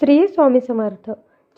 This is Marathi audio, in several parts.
श्री स्वामी समर्थ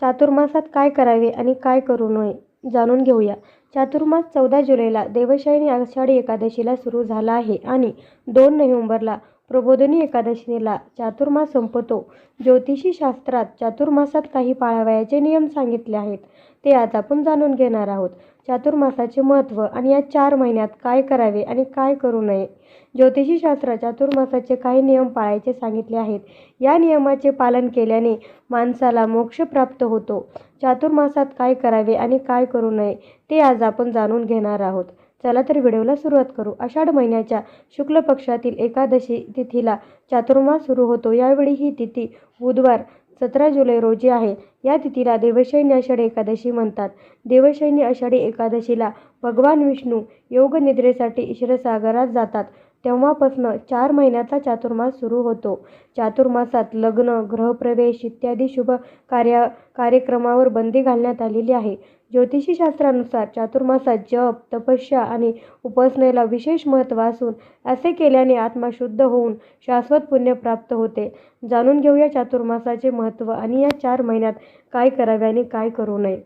चातुर्मासात काय करावे आणि काय करू नये जाणून घेऊया. चातुर्मास चौदा जुलैला देवशयनी आषाढी एकादशीला सुरू झाला आहे आणि दोन नोव्हेंबरला प्रबोधनी एकादशीला चातुर्मास संपतो. ज्योतिषी शास्त्रात चातुर्मासात काही पाळावयाचे नियम सांगितले आहेत ते आज आपण जाणून घेणार आहोत. चातुर्मासाचे महत्त्व आणि या चार महिन्यात काय करावे आणि काय करू नये? ज्योतिषी शास्त्र चातुर्मासाचे काही नियम पाळायचे सांगितले आहेत. या नियमाचे पालन केल्याने माणसाला मोक्ष प्राप्त होतो. चातुर्मासात काय करावे आणि काय करू नये ते आज आपण जाणून घेणार आहोत. चला तर व्हिडिओला सुरुवात करू. आषाढ महिन्याच्या शुक्ल पक्षातील एकादशी तिथीला चातुर्मास सुरू होतो. यावेळी ही तिथी बुधवार सतरा जुलै रोजी आहे. या तिथीला देवशयनी आषाढी एकादशी म्हणतात. देवशयनी आषाढी एकादशीला भगवान विष्णू योगनिद्रेसाठी क्षीरसागरात जातात. तेव्हापासनं चार महिन्याचा चातुर्मास सुरू होतो. चातुर्मासात लग्न गृहप्रवेश इत्यादी शुभ कार्य कार्यक्रमावर बंदी घालण्यात आलेली आहे. ज्योतिषी शास्त्रानुसार चातुर्मासात जप तपस्या आणि उपासनेला विशेष महत्त्व असून असे केल्याने आत्मा शुद्ध होऊन शाश्वत पुण्य प्राप्त होते. जाणून घेऊया चातुर्मासाचे महत्त्व आणि या चार महिन्यात काय करावे आणि काय करू नये.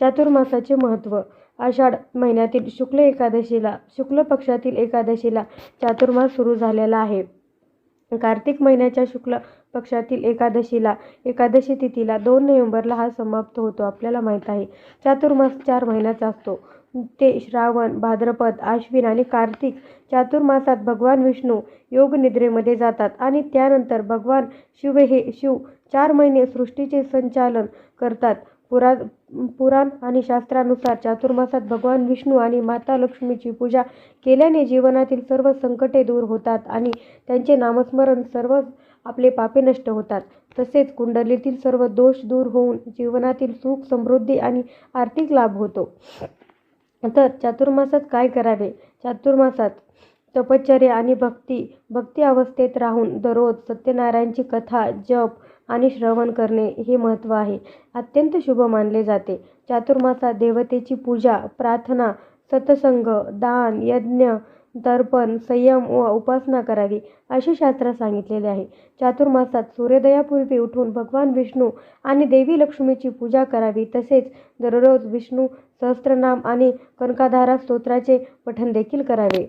चातुर्मासाचे महत्त्व. आषाढ महिन्यातील शुक्ल एकादशीला शुक्ल पक्षातील एकादशीला चातुर्मास सुरू झालेला आहे. कार्तिक महिन्याच्या शुक्ल पक्षातील एकादशीला एकादशी तिथीला दोन नोव्हेंबरला हा समाप्त होतो आपल्याला माहीत आहे. चातुर्मास चार महिन्याचा असतो. ते श्रावण भाद्रपद आश्विन आणि कार्तिक चातुर्मासात भगवान विष्णू योगनिद्रेमध्ये जातात आणि त्यानंतर भगवान शिव हे शिव चार महिने सृष्टीचे संचालन करतात. पुरा पुराण आणि शास्त्रानुसार चातुर्मासात भगवान विष्णू आणि माता लक्ष्मीची पूजा केल्याने जीवनातील सर्व संकटे दूर होतात आणि त्यांचे नामस्मरण सर्व आपले पापे नष्ट होतात. तसेच कुंडलीतील सर्व दोष दूर होऊन जीवनातील सुख समृद्धी आणि आर्थिक लाभ होतो. तर चातुर्मासात काय करावे? चातुर्मासात तपश्चर्या आणि भक्ती भक्ती अवस्थेत राहून दररोज सत्यनारायणची कथा जप आणि श्रवण करणे हे महत्त्व आहे. अत्यंत शुभ मानले जाते. चातुर्मासात देवतेची पूजा प्रार्थना सत्संग दान यज्ञ तर्पण संयम व उपासना करावी असे शास्त्रात सांगितलेले आहे. चातुर्मासात सूर्योदयापूर्वी उठून भगवान विष्णू आणि देवी लक्ष्मीची पूजा करावी तसेच दररोज विष्णू सहस्त्रनाम आणि कनकाधारा स्तोत्राचे पठण देखील करावे.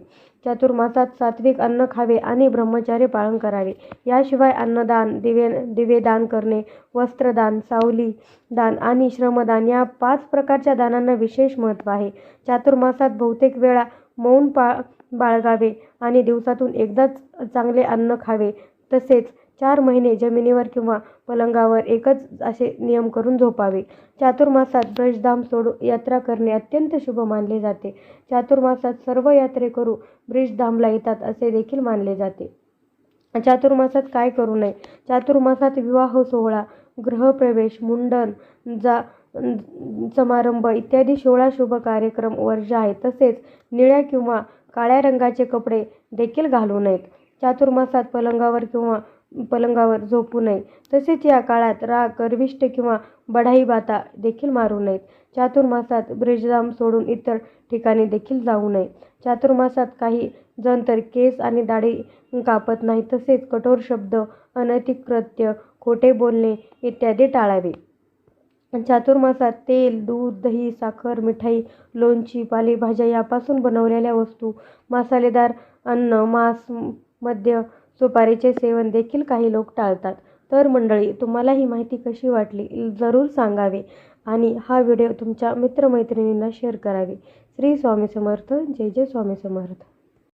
चातुर्मासात सात्विक अन्न खावे आणि ब्रह्मचार्य पालन करावे. याशिवाय अन्नदान दिवे दिवेदान करणे वस्त्रदान सावली दान आणि श्रमदान या पाच प्रकारच्या दानांना विशेष महत्त्व आहे. चातुर्मासात बहुतेक वेळा मौन पा बाळगावे आणि दिवसातून एकदाच चांगले अन्न खावे. तसेच चार महिने जमिनीवर किंवा पलंगावर एकच असे नियम करून झोपावे. चातुर्मासात ब्रजधाम सोडू यात्रा करणे अत्यंत शुभ मानले जाते. चातुर्मासात सर्व यात्रेकरू ब्रिजधामला येतात असे देखील मानले जाते. चातुर्मासात काय करू नये? चातुर्मासात विवाह सोहळा गृहप्रवेश मुंडन जा समारंभ इत्यादी सोळा शुभ कार्यक्रम वर्ज आहे तसेच निळ्या किंवा काळ्या रंगाचे कपडे देखील घालू नयेत. चातुर्मासात पलंगावर किंवा पलंगावर झोपू नये. तसेच या काळात राग गर्विष्ट किंवा बढाई बाता देखील मारू नयेत. चातुर्मासात ब्रिजधाम सोडून इतर ठिकाणी देखील जाऊ नये. चातुर्मासात काही जण तर केस आणि दाढी कापत नाही तसेच कठोर शब्द अनैतिक कृत्य खोटे बोलणे इत्यादी टाळावे. चातुर्मासात तेल दूध दही साखर मिठाई लोणची पालेभाज्या यापासून बनवलेल्या वस्तू मसालेदार अन्न मांस मद्य सुपारीचे सेवन देखील काही लोक टाळतात. तर मंडळी तुम्हाला ही माहिती कशी वाटली जरूर सांगावे आणि हा व्हिडिओ तुमच्या मित्रमैत्रिणींना शेअर करावे. श्री स्वामी समर्थ जय जय स्वामी समर्थ.